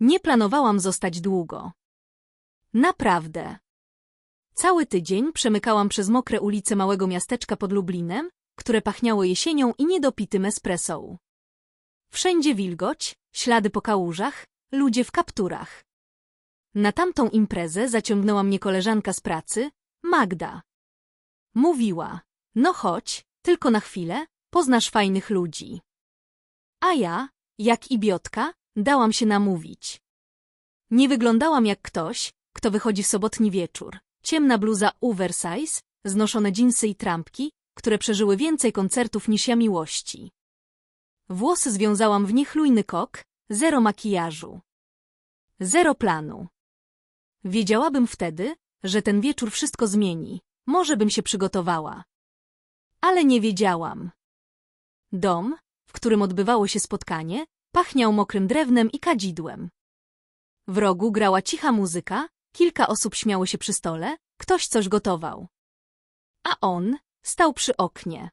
Nie planowałam zostać długo. Naprawdę. Cały tydzień przemykałam przez mokre ulice małego miasteczka pod Lublinem, które pachniało jesienią i niedopitym espresą. Wszędzie wilgoć, ślady po kałużach, ludzie w kapturach. Na tamtą imprezę zaciągnęła mnie koleżanka z pracy, Magda. Mówiła, no chodź, tylko na chwilę, poznasz fajnych ludzi. A ja, jak ibiotka, dałam się namówić. Nie wyglądałam jak ktoś, kto wychodzi w sobotni wieczór. Ciemna bluza oversize, znoszone dżinsy i trampki, które przeżyły więcej koncertów niż ja miłości. Włosy związałam w niechlujny kok, zero makijażu. Zero planu. Wiedziałabym wtedy, że ten wieczór wszystko zmieni, może bym się przygotowała. Ale nie wiedziałam. Dom, w którym odbywało się spotkanie, pachniał mokrym drewnem i kadzidłem. W rogu grała cicha muzyka, kilka osób śmiało się przy stole, ktoś coś gotował. A on stał przy oknie.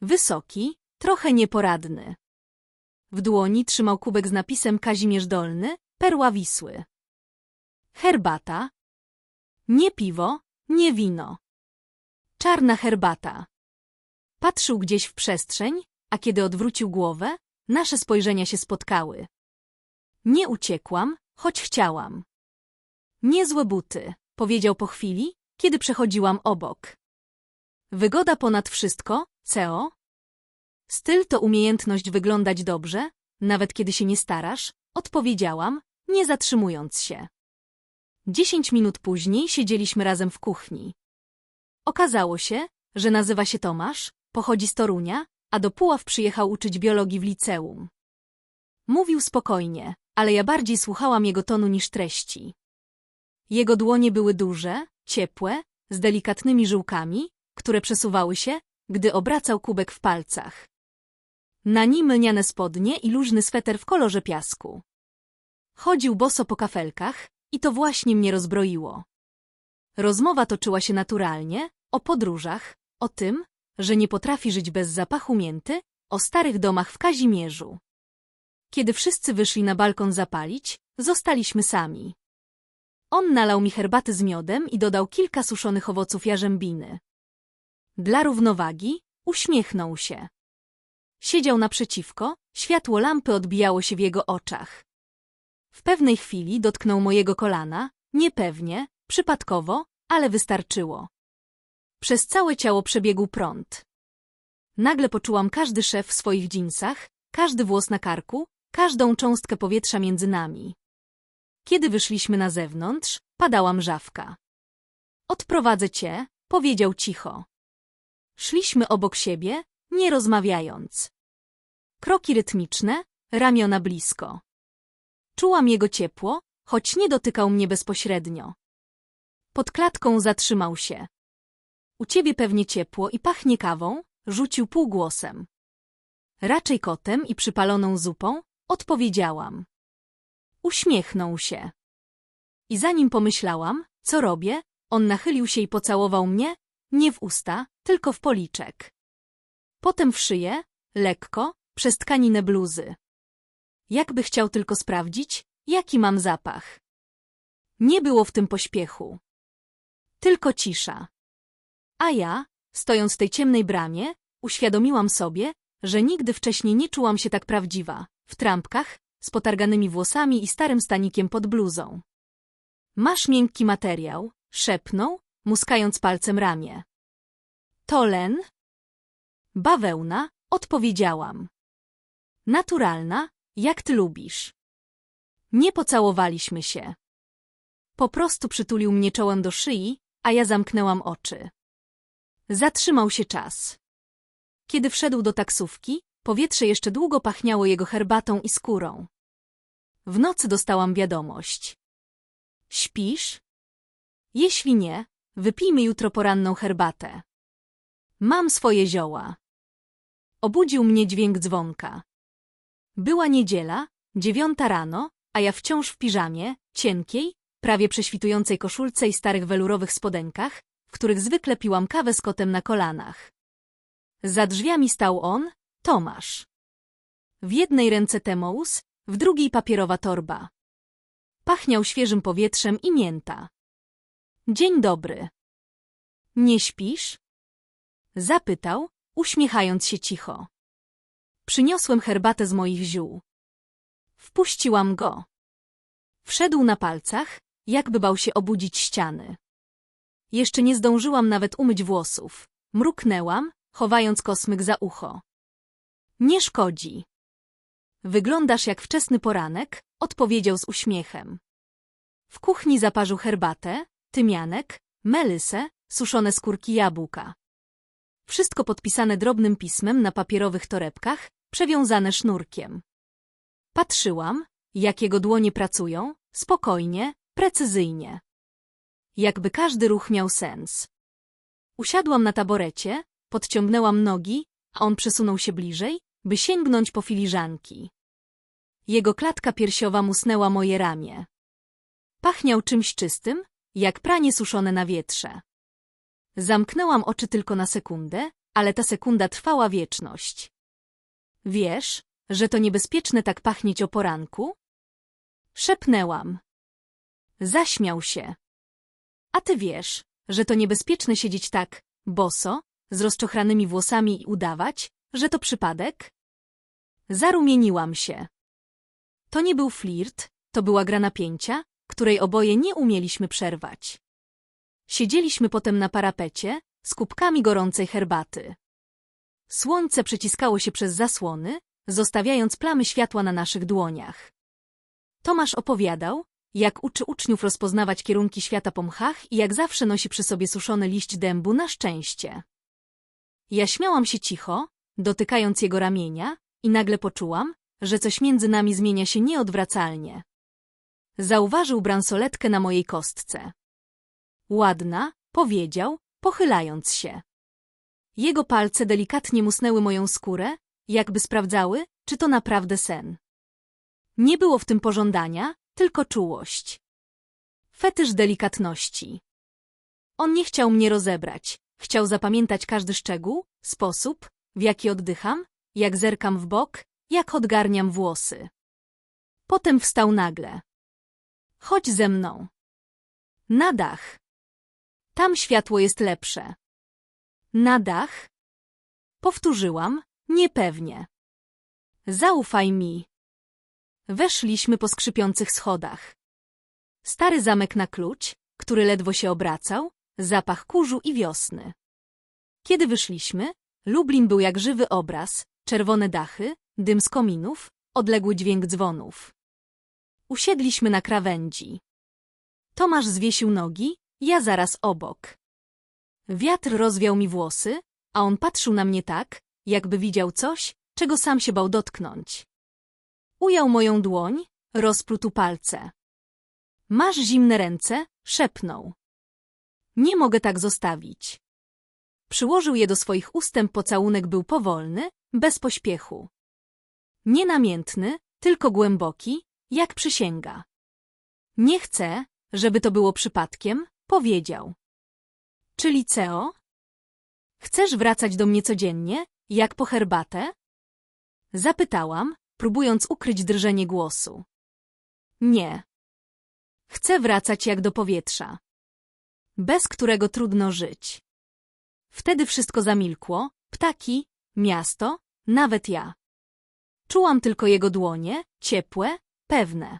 Wysoki, trochę nieporadny. W dłoni trzymał kubek z napisem Kazimierz Dolny, perła Wisły. Herbata. Nie piwo, nie wino. Czarna herbata. Patrzył gdzieś w przestrzeń, a kiedy odwrócił głowę, nasze spojrzenia się spotkały. Nie uciekłam, choć chciałam. Niezłe buty, powiedział po chwili, kiedy przechodziłam obok. Wygoda ponad wszystko, CEO? Styl to umiejętność wyglądać dobrze, nawet kiedy się nie starasz, odpowiedziałam, nie zatrzymując się. Dziesięć minut później siedzieliśmy razem w kuchni. Okazało się, że nazywa się Tomasz, pochodzi z Torunia, a do Puław przyjechał uczyć biologii w liceum. Mówił spokojnie, ale ja bardziej słuchałam jego tonu niż treści. Jego dłonie były duże, ciepłe, z delikatnymi żyłkami, które przesuwały się, gdy obracał kubek w palcach. Na nim lniane spodnie i luźny sweter w kolorze piasku. Chodził boso po kafelkach i to właśnie mnie rozbroiło. Rozmowa toczyła się naturalnie, o podróżach, o tym, że nie potrafi żyć bez zapachu mięty, o starych domach w Kazimierzu. Kiedy wszyscy wyszli na balkon zapalić, zostaliśmy sami. On nalał mi herbaty z miodem i dodał kilka suszonych owoców jarzębiny. Dla równowagi uśmiechnął się. Siedział naprzeciwko, światło lampy odbijało się w jego oczach. W pewnej chwili dotknął mojego kolana, niepewnie, przypadkowo, ale wystarczyło. Przez całe ciało przebiegł prąd. Nagle poczułam każdy szef w swoich dżinsach, każdy włos na karku, każdą cząstkę powietrza między nami. Kiedy wyszliśmy na zewnątrz, padała mrzawka. Odprowadzę cię, powiedział cicho. Szliśmy obok siebie, nie rozmawiając. Kroki rytmiczne, ramiona blisko. Czułam jego ciepło, choć nie dotykał mnie bezpośrednio. Pod klatką zatrzymał się. U ciebie pewnie ciepło i pachnie kawą, rzucił półgłosem. Raczej kotem i przypaloną zupą, odpowiedziałam. Uśmiechnął się. I zanim pomyślałam, co robię, on nachylił się i pocałował mnie, nie w usta, tylko w policzek. Potem w szyję, lekko, przez tkaninę bluzy. Jakby chciał tylko sprawdzić, jaki mam zapach. Nie było w tym pośpiechu. Tylko cisza. A ja, stojąc w tej ciemnej bramie, uświadomiłam sobie, że nigdy wcześniej nie czułam się tak prawdziwa, w trampkach, z potarganymi włosami i starym stanikiem pod bluzą. Masz miękki materiał, szepnął, muskając palcem ramię. To len? Bawełna, odpowiedziałam. Naturalna, jak ty lubisz. Nie pocałowaliśmy się. Po prostu przytulił mnie czołem do szyi, a ja zamknęłam oczy. Zatrzymał się czas. Kiedy wszedł do taksówki, powietrze jeszcze długo pachniało jego herbatą i skórą. W nocy dostałam wiadomość. Śpisz? Jeśli nie, wypijmy jutro poranną herbatę. Mam swoje zioła. Obudził mnie dźwięk dzwonka. Była niedziela, dziewiąta rano, a ja wciąż w piżamie, cienkiej, prawie prześwitującej koszulce i starych welurowych spodenkach, w których zwykle piłam kawę z kotem na kolanach. Za drzwiami stał on, Tomasz. W jednej ręce Temous, w drugiej papierowa torba. Pachniał świeżym powietrzem i mięta. Dzień dobry. Nie śpisz? Zapytał, uśmiechając się cicho. Przyniosłem herbatę z moich ziół. Wpuściłam go. Wszedł na palcach, jakby bał się obudzić ściany. Jeszcze nie zdążyłam nawet umyć włosów. Mruknęłam, chowając kosmyk za ucho. Nie szkodzi. Wyglądasz jak wczesny poranek, odpowiedział z uśmiechem. W kuchni zaparzył herbatę, tymianek, melysę, suszone skórki jabłka. Wszystko podpisane drobnym pismem na papierowych torebkach, przewiązane sznurkiem. Patrzyłam, jak jego dłonie pracują, spokojnie, precyzyjnie. Jakby każdy ruch miał sens. Usiadłam na taborecie, podciągnęłam nogi, a on przesunął się bliżej, by sięgnąć po filiżanki. Jego klatka piersiowa musnęła moje ramię. Pachniał czymś czystym, jak pranie suszone na wietrze. Zamknęłam oczy tylko na sekundę, ale ta sekunda trwała wieczność. Wiesz, że to niebezpieczne tak pachnieć o poranku? Szepnęłam. Zaśmiał się. A ty wiesz, że to niebezpieczne siedzieć tak, boso, z rozczochranymi włosami i udawać, że to przypadek? Zarumieniłam się. To nie był flirt, to była gra napięcia, której oboje nie umieliśmy przerwać. Siedzieliśmy potem na parapecie, z kubkami gorącej herbaty. Słońce przeciskało się przez zasłony, zostawiając plamy światła na naszych dłoniach. Tomasz opowiadał, jak uczy uczniów rozpoznawać kierunki świata po mchach i jak zawsze nosi przy sobie suszony liść dębu na szczęście. Ja śmiałam się cicho, dotykając jego ramienia, i nagle poczułam, że coś między nami zmienia się nieodwracalnie. Zauważył bransoletkę na mojej kostce. Ładna, powiedział, pochylając się. Jego palce delikatnie musnęły moją skórę, jakby sprawdzały, czy to naprawdę sen. Nie było w tym pożądania, tylko czułość. Fetysz delikatności. On nie chciał mnie rozebrać, chciał zapamiętać każdy szczegół, sposób, w jaki oddycham, jak zerkam w bok, jak odgarniam włosy. Potem wstał nagle. Chodź ze mną. Na dach. Tam światło jest lepsze. Na dach? Powtórzyłam, niepewnie. Zaufaj mi. Weszliśmy po skrzypiących schodach. Stary zamek na klucz, który ledwo się obracał, zapach kurzu i wiosny. Kiedy wyszliśmy, Lublin był jak żywy obraz, czerwone dachy, dym z kominów, odległy dźwięk dzwonów. Usiedliśmy na krawędzi. Tomasz zwiesił nogi, ja zaraz obok. Wiatr rozwiał mi włosy, a on patrzył na mnie tak, jakby widział coś, czego sam się bał dotknąć. Ujął moją dłoń, rozplótł palce. Masz zimne ręce? szepnął. Nie mogę tak zostawić. Przyłożył je do swoich ustęp, pocałunek był powolny, bez pośpiechu. Nienamiętny, tylko głęboki, jak przysięga. Nie chcę, żeby to było przypadkiem, powiedział. Czyli Ceo? Chcesz wracać do mnie codziennie, jak po herbatę? Zapytałam, próbując ukryć drżenie głosu. Nie. Chcę wracać jak do powietrza, bez którego trudno żyć. Wtedy wszystko zamilkło, ptaki, miasto, nawet ja. Czułam tylko jego dłonie, ciepłe, pewne.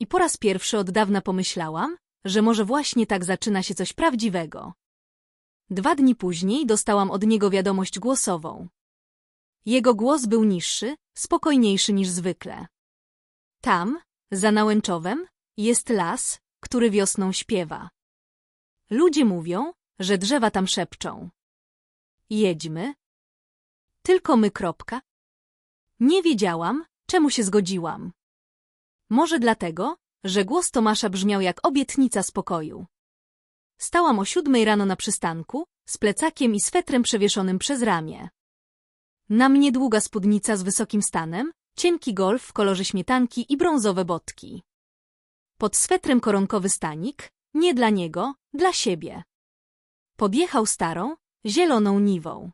I po raz pierwszy od dawna pomyślałam, że może właśnie tak zaczyna się coś prawdziwego. Dwa dni później dostałam od niego wiadomość głosową. Jego głos był niższy, spokojniejszy niż zwykle. Tam, za Nałęczowem, jest las, który wiosną śpiewa. Ludzie mówią, że drzewa tam szepczą. Jedźmy. Tylko my kropka. Nie wiedziałam, czemu się zgodziłam. Może dlatego, że głos Tomasza brzmiał jak obietnica spokoju. Stałam o siódmej rano na przystanku, z plecakiem i swetrem przewieszonym przez ramię. Na mnie długa spódnica z wysokim stanem, cienki golf w kolorze śmietanki i brązowe botki. Pod swetrem koronkowy stanik, nie dla niego, dla siebie. Podjechał starą, zieloną niwą.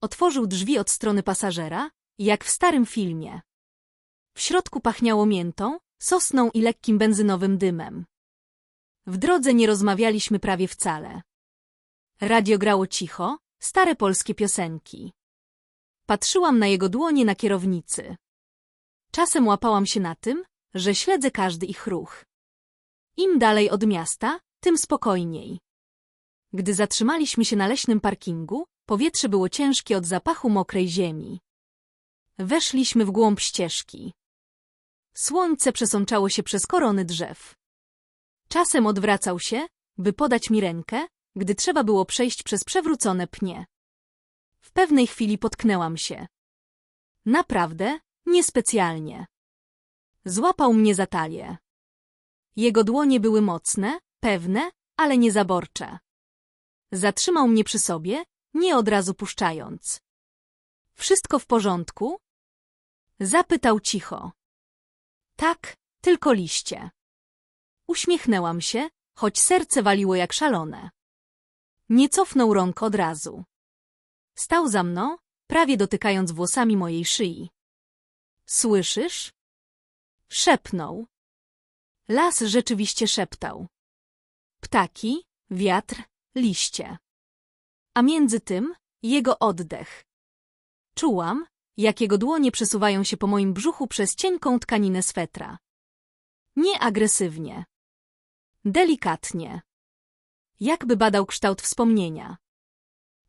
Otworzył drzwi od strony pasażera, jak w starym filmie. W środku pachniało miętą, sosną i lekkim benzynowym dymem. W drodze nie rozmawialiśmy prawie wcale. Radio grało cicho, stare polskie piosenki. Patrzyłam na jego dłonie na kierownicy. Czasem łapałam się na tym, że śledzę każdy ich ruch. Im dalej od miasta, tym spokojniej. Gdy zatrzymaliśmy się na leśnym parkingu, powietrze było ciężkie od zapachu mokrej ziemi. Weszliśmy w głąb ścieżki. Słońce przesączało się przez korony drzew. Czasem odwracał się, by podać mi rękę, gdy trzeba było przejść przez przewrócone pnie. W pewnej chwili potknęłam się. Naprawdę, niespecjalnie. Złapał mnie za talię. Jego dłonie były mocne, pewne, ale nie zaborcze. Zatrzymał mnie przy sobie, nie od razu puszczając. Wszystko w porządku? Zapytał cicho. Tak, tylko liście. Uśmiechnęłam się, choć serce waliło jak szalone. Nie cofnął rąk od razu. Stał za mną, prawie dotykając włosami mojej szyi. Słyszysz? Szepnął. Las rzeczywiście szeptał. Ptaki, wiatr, liście. A między tym jego oddech. Czułam, jak jego dłonie przesuwają się po moim brzuchu przez cienką tkaninę swetra. Nie agresywnie. Delikatnie. Jakby badał kształt wspomnienia.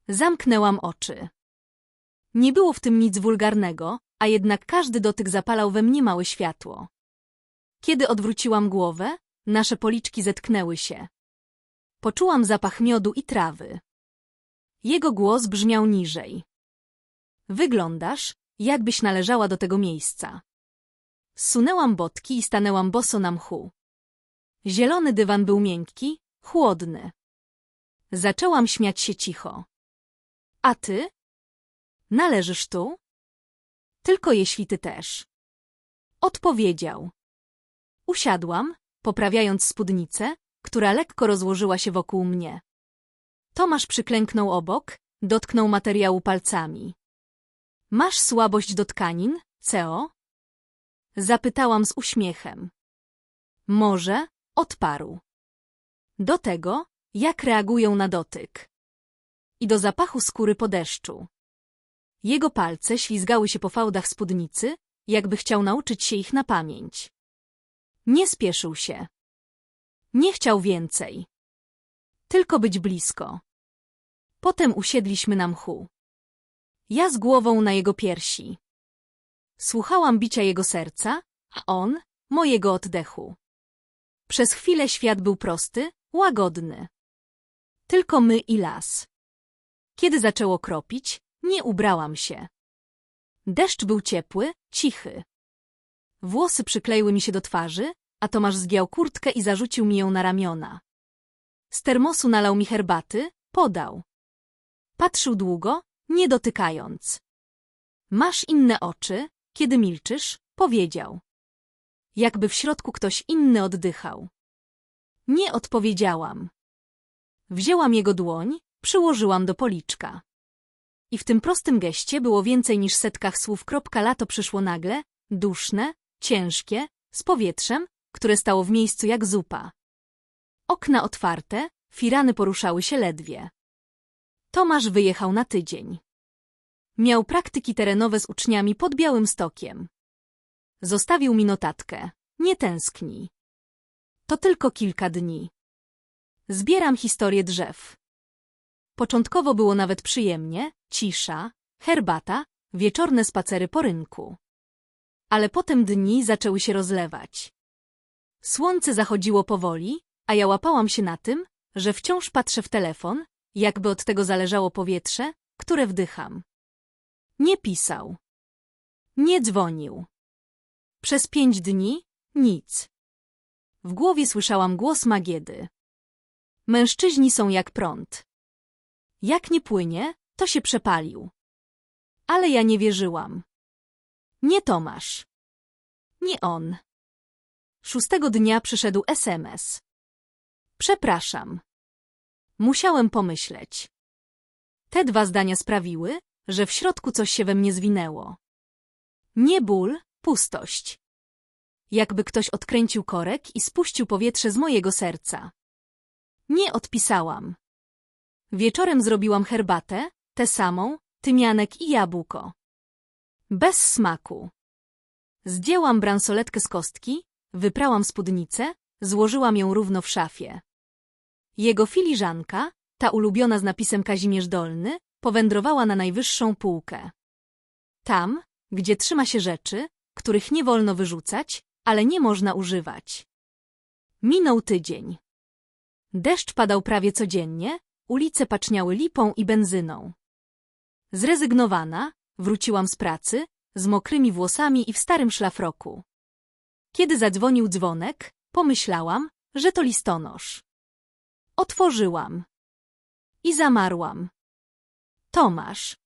Zamknęłam oczy. Nie było w tym nic wulgarnego, a jednak każdy dotyk zapalał we mnie małe światło. Kiedy odwróciłam głowę, nasze policzki zetknęły się. Poczułam zapach miodu i trawy. Jego głos brzmiał niżej. Wyglądasz, jakbyś należała do tego miejsca. Zsunęłam botki i stanęłam boso na mchu. Zielony dywan był miękki, chłodny. Zaczęłam śmiać się cicho. A ty? Należysz tu? Tylko jeśli ty też. Odpowiedział. Usiadłam, poprawiając spódnicę, która lekko rozłożyła się wokół mnie. Tomasz przyklęknął obok, dotknął materiału palcami. Masz słabość do tkanin, Ceo? Zapytałam z uśmiechem. Może, odparł. Do tego, jak reagują na dotyk. I do zapachu skóry po deszczu. Jego palce ślizgały się po fałdach spódnicy, jakby chciał nauczyć się ich na pamięć. Nie spieszył się. Nie chciał więcej. Tylko być blisko. Potem usiedliśmy na mchu. Ja z głową na jego piersi. Słuchałam bicia jego serca, a on mojego oddechu. Przez chwilę świat był prosty, łagodny. Tylko my i las. Kiedy zaczęło kropić, nie ubrałam się. Deszcz był ciepły, cichy. Włosy przykleiły mi się do twarzy, a Tomasz zgiął kurtkę i zarzucił mi ją na ramiona. Z termosu nalał mi herbaty, podał. Patrzył długo, nie dotykając. Masz inne oczy, kiedy milczysz, powiedział. Jakby w środku ktoś inny oddychał. Nie odpowiedziałam. Wzięłam jego dłoń, przyłożyłam do policzka. I w tym prostym geście było więcej niż setkach słów. Lato przyszło nagle, duszne, ciężkie, z powietrzem, które stało w miejscu jak zupa. Okna otwarte, firany poruszały się ledwie. Tomasz wyjechał na tydzień. Miał praktyki terenowe z uczniami pod Białym Stokiem. Zostawił mi notatkę. Nie tęsknij. To tylko kilka dni. Zbieram historię drzew. Początkowo było nawet przyjemnie, cisza, herbata, wieczorne spacery po rynku. Ale potem dni zaczęły się rozlewać. Słońce zachodziło powoli, a ja łapałam się na tym, że wciąż patrzę w telefon, jakby od tego zależało powietrze, które wdycham. Nie pisał. Nie dzwonił. Przez pięć dni nic. W głowie słyszałam głos Magiedy. Mężczyźni są jak prąd. Jak nie płynie, to się przepalił. Ale ja nie wierzyłam. Nie Tomasz. Nie on. Szóstego dnia przyszedł SMS. Przepraszam. Musiałem pomyśleć. Te dwa zdania sprawiły, że w środku coś się we mnie zwinęło. Nie ból, pustość. jakby ktoś odkręcił korek i spuścił powietrze z mojego serca. Nie odpisałam. Wieczorem zrobiłam herbatę, tę samą, tymianek i jabłko. Bez smaku. Zdjęłam bransoletkę z kostki, wyprałam spódnicę, złożyłam ją równo w szafie. Jego filiżanka, ta ulubiona z napisem Kazimierz Dolny, powędrowała na najwyższą półkę. Tam, gdzie trzyma się rzeczy, których nie wolno wyrzucać, ale nie można używać. Minął tydzień. Deszcz padał prawie codziennie, ulice paczniały lipą i benzyną. Zrezygnowana, wróciłam z pracy, z mokrymi włosami i w starym szlafroku. Kiedy zadzwonił dzwonek, pomyślałam, że to listonosz. Otworzyłam. I zamarłam. Tomasz.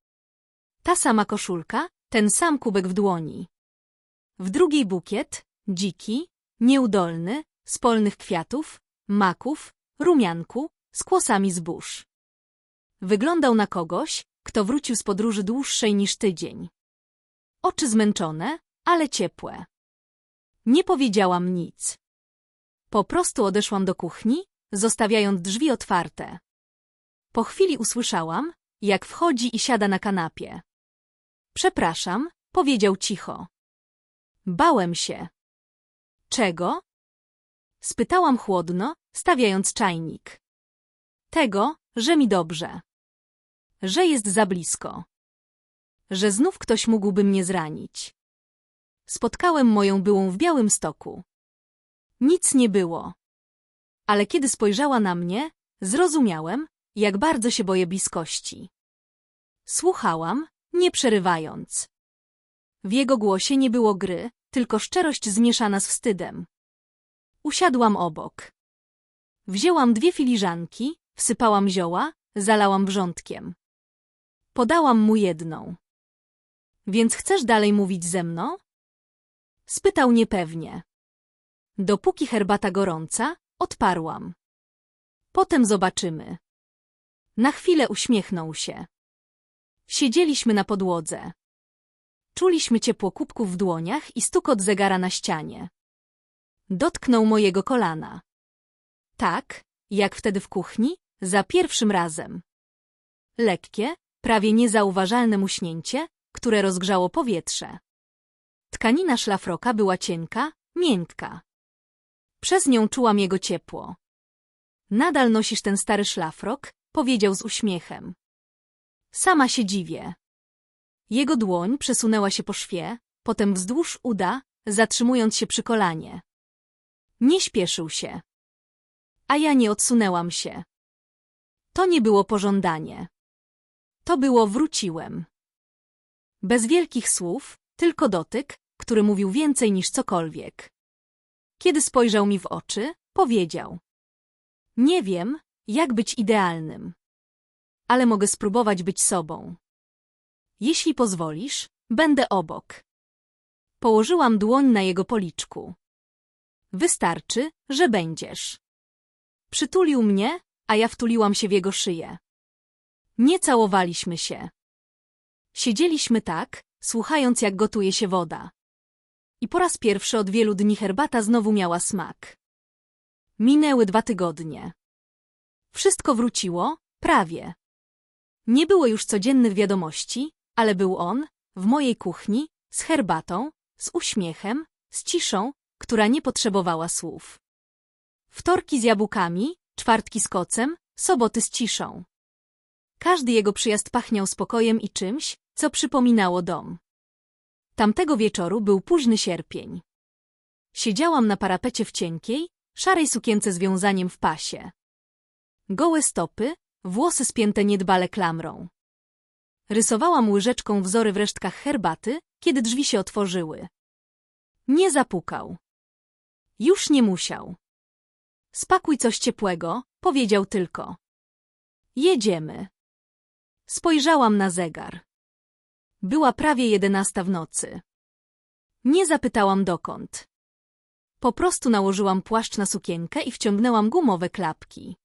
Ta sama koszulka, ten sam kubek w dłoni. W drugiej bukiet, dziki, nieudolny, z polnych kwiatów, maków, rumianku, z kłosami zbóż. Wyglądał na kogoś, kto wrócił z podróży dłuższej niż tydzień. Oczy zmęczone, ale ciepłe. Nie powiedziałam nic. Po prostu odeszłam do kuchni, zostawiając drzwi otwarte. Po chwili usłyszałam, jak wchodzi i siada na kanapie. Przepraszam, powiedział cicho. Bałem się. Czego? Spytałam chłodno, stawiając czajnik. Tego, że mi dobrze. Że jest za blisko. Że znów ktoś mógłby mnie zranić. Spotkałem moją byłą w Białym Stoku. Nic nie było. Ale kiedy spojrzała na mnie, zrozumiałem, jak bardzo się boję bliskości. Słuchałam, nie przerywając. W jego głosie nie było gry, tylko szczerość zmieszana z wstydem. Usiadłam obok. Wzięłam dwie filiżanki, wsypałam zioła, zalałam wrzątkiem. Podałam mu jedną. Więc chcesz dalej mówić ze mną? Spytał niepewnie. Dopóki herbata gorąca, odparłam. Potem zobaczymy. Na chwilę uśmiechnął się. Siedzieliśmy na podłodze. Czuliśmy ciepło kubków w dłoniach i stukot zegara na ścianie. Dotknął mojego kolana. Tak, jak wtedy w kuchni, za pierwszym razem. Lekkie, prawie niezauważalne muśnięcie, które rozgrzało powietrze. Tkanina szlafroka była cienka, miękka. Przez nią czułam jego ciepło. Nadal nosisz ten stary szlafrok? Powiedział z uśmiechem. Sama się dziwię. Jego dłoń przesunęła się po szwie, potem wzdłuż uda, zatrzymując się przy kolanie. Nie śpieszył się. A ja nie odsunęłam się. To nie było pożądanie. To było wróciłem. Bez wielkich słów, tylko dotyk, który mówił więcej niż cokolwiek. Kiedy spojrzał mi w oczy, powiedział. Nie wiem, jak być idealnym. Ale mogę spróbować być sobą. Jeśli pozwolisz, będę obok. Położyłam dłoń na jego policzku. Wystarczy, że będziesz. Przytulił mnie, a ja wtuliłam się w jego szyję. Nie całowaliśmy się. Siedzieliśmy tak, słuchając jak gotuje się woda. I po raz pierwszy od wielu dni herbata znowu miała smak. Minęły dwa tygodnie. Wszystko wróciło, prawie. Nie było już codziennych wiadomości, ale był on, w mojej kuchni, z herbatą, z uśmiechem, z ciszą, która nie potrzebowała słów. Wtorki z jabłkami, czwartki z kocem, soboty z ciszą. Każdy jego przyjazd pachniał spokojem i czymś, co przypominało dom. Tamtego wieczoru był późny sierpień. Siedziałam na parapecie w cienkiej, szarej sukience z wiązaniem w pasie. Gołe stopy, włosy spięte niedbale klamrą. Rysowałam łyżeczką wzory w resztkach herbaty, kiedy drzwi się otworzyły. Nie zapukał. Już nie musiał. Spakuj coś ciepłego, powiedział tylko. Jedziemy. Spojrzałam na zegar. Była prawie jedenasta w nocy. Nie zapytałam dokąd. Po prostu nałożyłam płaszcz na sukienkę i wciągnęłam gumowe klapki.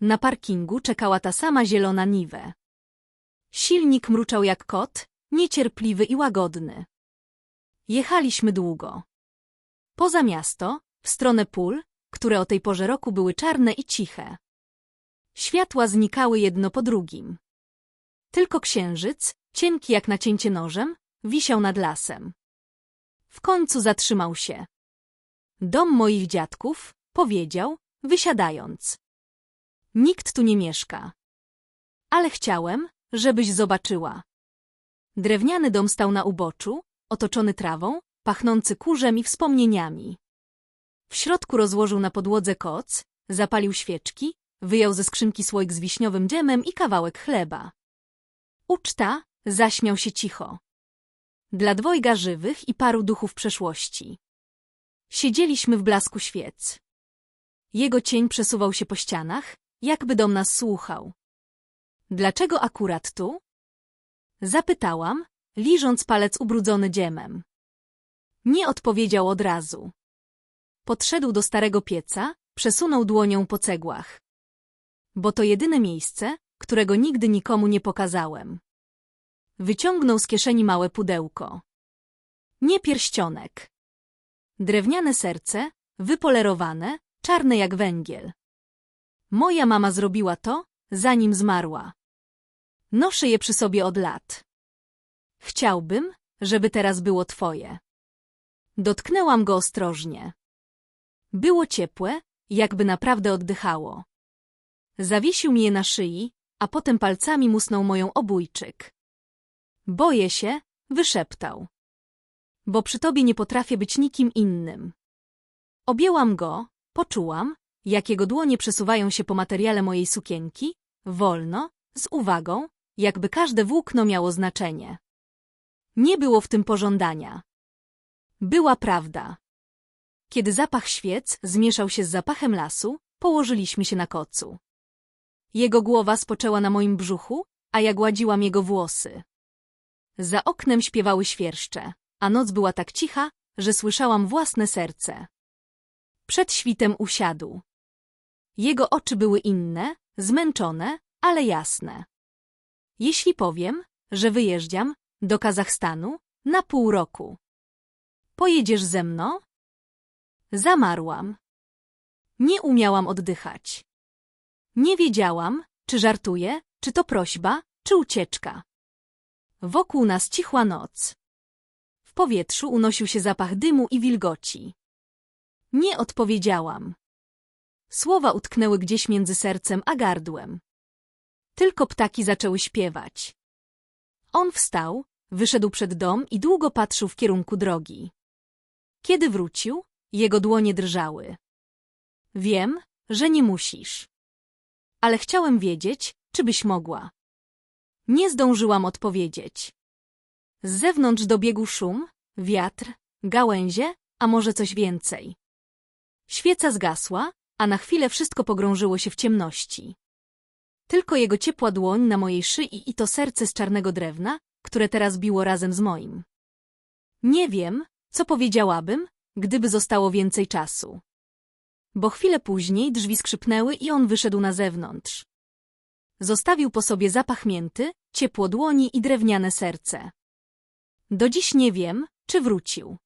Na parkingu czekała ta sama zielona niwe. Silnik mruczał jak kot, niecierpliwy i łagodny. Jechaliśmy długo. Poza miasto, w stronę pól, które o tej porze roku były czarne i ciche. Światła znikały jedno po drugim. Tylko księżyc, cienki jak nacięcie nożem, wisiał nad lasem. W końcu zatrzymał się. Dom moich dziadków, powiedział, wysiadając. Nikt tu nie mieszka. Ale chciałem, żebyś zobaczyła. Drewniany dom stał na uboczu, otoczony trawą, pachnący kurzem i wspomnieniami. W środku rozłożył na podłodze koc, zapalił świeczki, wyjął ze skrzynki słoik z wiśniowym dżemem i kawałek chleba. Uczta zaśmiał się cicho. Dla dwojga żywych i paru duchów przeszłości. Siedzieliśmy w blasku świec. Jego cień przesuwał się po ścianach, jakby dom nas słuchał. Dlaczego akurat tu? Zapytałam, liżąc palec ubrudzony dziemem. Nie odpowiedział od razu. Podszedł do starego pieca, przesunął dłonią po cegłach. Bo to jedyne miejsce, którego nigdy nikomu nie pokazałem. Wyciągnął z kieszeni małe pudełko. Nie pierścionek. Drewniane serce, wypolerowane, czarne jak węgiel. Moja mama zrobiła to, zanim zmarła. Noszę je przy sobie od lat. Chciałbym, żeby teraz było twoje. Dotknęłam go ostrożnie. Było ciepłe, jakby naprawdę oddychało. Zawiesił mi je na szyi, a potem palcami musnął moją obójczyk. Boję się, wyszeptał. Bo przy tobie nie potrafię być nikim innym. Objęłam go, poczułam, jak jego dłonie przesuwają się po materiale mojej sukienki, wolno, z uwagą, jakby każde włókno miało znaczenie. Nie było w tym pożądania. Była prawda. Kiedy zapach świec zmieszał się z zapachem lasu, położyliśmy się na kocu. Jego głowa spoczęła na moim brzuchu, a ja gładziłam jego włosy. Za oknem śpiewały świerszcze, a noc była tak cicha, że słyszałam własne serce. Przed świtem usiadł. Jego oczy były inne, zmęczone, ale jasne. Jeśli powiem, że wyjeżdżam do Kazachstanu na pół roku. Pojedziesz ze mną? Zamarłam. Nie umiałam oddychać. Nie wiedziałam, czy żartuje, czy to prośba, czy ucieczka. Wokół nas cichła noc. W powietrzu unosił się zapach dymu i wilgoci. Nie odpowiedziałam. Słowa utknęły gdzieś między sercem a gardłem. Tylko ptaki zaczęły śpiewać. On wstał, wyszedł przed dom i długo patrzył w kierunku drogi. Kiedy wrócił, jego dłonie drżały. Wiem, że nie musisz. Ale chciałem wiedzieć, czy byś mogła. Nie zdążyłam odpowiedzieć. Z zewnątrz dobiegł szum, wiatr, gałęzie, a może coś więcej. Świeca zgasła, a na chwilę wszystko pogrążyło się w ciemności. Tylko jego ciepła dłoń na mojej szyi i to serce z czarnego drewna, które teraz biło razem z moim. Nie wiem, co powiedziałabym, gdyby zostało więcej czasu. Bo chwilę później drzwi skrzypnęły i on wyszedł na zewnątrz. Zostawił po sobie zapach mięty, ciepło dłoni i drewniane serce. Do dziś nie wiem, czy wrócił.